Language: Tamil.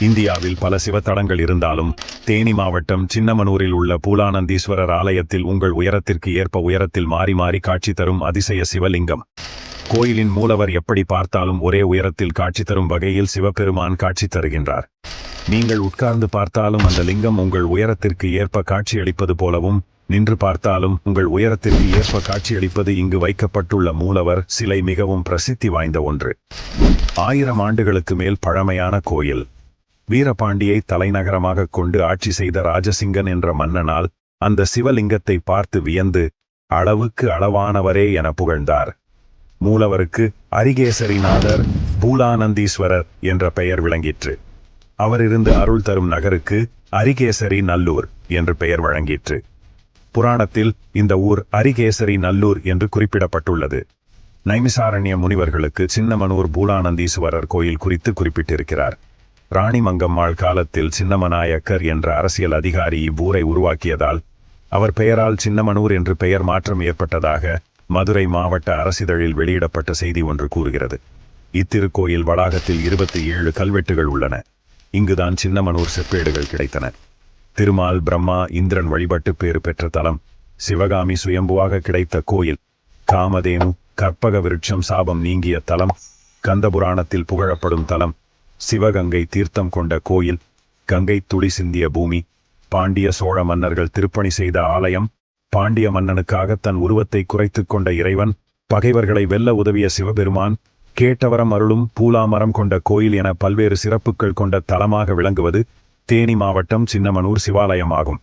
இந்தியாவில் பல சிவத்தலங்கள் இருந்தாலும் தேனி மாவட்டம் சின்னமனூரில் உள்ள பூலானந்தீஸ்வரர் ஆலயத்தில் உங்கள் உயரத்திற்கு ஏற்ப உயரத்தில் மாறி மாறி காட்சி தரும் அதிசய சிவலிங்கம். கோயிலின் மூலவர் எப்படி பார்த்தாலும் ஒரே உயரத்தில் காட்சி தரும் வகையில் சிவபெருமான் காட்சி தருகின்றார். நீங்கள் உட்கார்ந்து பார்த்தாலும் அந்த லிங்கம் உங்கள் உயரத்திற்கு ஏற்ப காட்சியளிப்பது போலவும் நின்று பார்த்தாலும் உங்கள் உயரத்திற்கு ஏற்ப காட்சியளிப்பது இங்கு வைக்கப்பட்டுள்ள மூலவர் சிலை மிகவும் பிரசித்தி வாய்ந்த ஒன்று. ஆயிரம் ஆண்டுகளுக்கு மேல் பழமையான கோயில். வீரபாண்டியை தலைநகரமாக கொண்டு ஆட்சி செய்த ராஜசிங்கன் என்ற மன்னனால் அந்த சிவலிங்கத்தை பார்த்து வியந்து அளவுக்கு அளவானவரே என புகழ்ந்தார். மூலவருக்கு அரிகேசரிநாதர் பூலானந்தீஸ்வரர் என்ற பெயர் விளங்கிற்று. அவரிருந்து அருள் தரும் நகருக்கு அரிகேசரி நல்லூர் என்று பெயர் வழங்கிற்று. புராணத்தில் இந்த ஊர் அரிகேசரி நல்லூர் என்று குறிப்பிடப்பட்டுள்ளது. நைமிசாரண்ய முனிவர்களுக்கு சின்னமனூர் பூலானந்தீஸ்வரர் கோயில் குறித்து குறிப்பிட்டிருக்கிறார். ராணிமங்கம்மாள் காலத்தில் சின்னமநாயக்கர் என்ற அரசியல் அதிகாரி இவ்வூரை உருவாக்கியதால் அவர் பெயரால் சின்னமனூர் என்று பெயர் மாற்றம் ஏற்பட்டதாக மதுரை மாவட்ட அரசிதழில் வெளியிடப்பட்ட செய்தி ஒன்று கூறுகிறது. இத்திருக்கோயில் வளாகத்தில் இருபத்தி ஏழு கல்வெட்டுகள் உள்ளன. இங்குதான் சின்னமனூர் செப்பேடுகள் கிடைத்தன. திருமால் பிரம்மா இந்திரன் வழிபட்டு பேறு பெற்ற தலம் சிவகாமி சுயம்புவாக கிடைத்த கோயில் காமதேனு கற்பக விருட்சம் சாபம் நீங்கிய தலம் கந்தபுராணத்தில் புகழப்படும் தலம் சிவகங்கை தீர்த்தம் கொண்ட கோயில் கங்கை துளி சிந்திய பூமி பாண்டிய சோழ மன்னர்கள் திருப்பணி செய்த ஆலயம் பாண்டிய மன்னனுக்காக தன் உருவத்தை குறைத்துக் கொண்ட இறைவன் பகைவர்களை வெல்ல உதவிய சிவபெருமான் கேட்டவரம் அருளும் பூலாமரம் கொண்ட கோயில் என பல்வேறு சிறப்புகள் கொண்ட தலமாக விளங்குவது தேனி மாவட்டம் சின்னமனூர் சிவாலயமாகும்.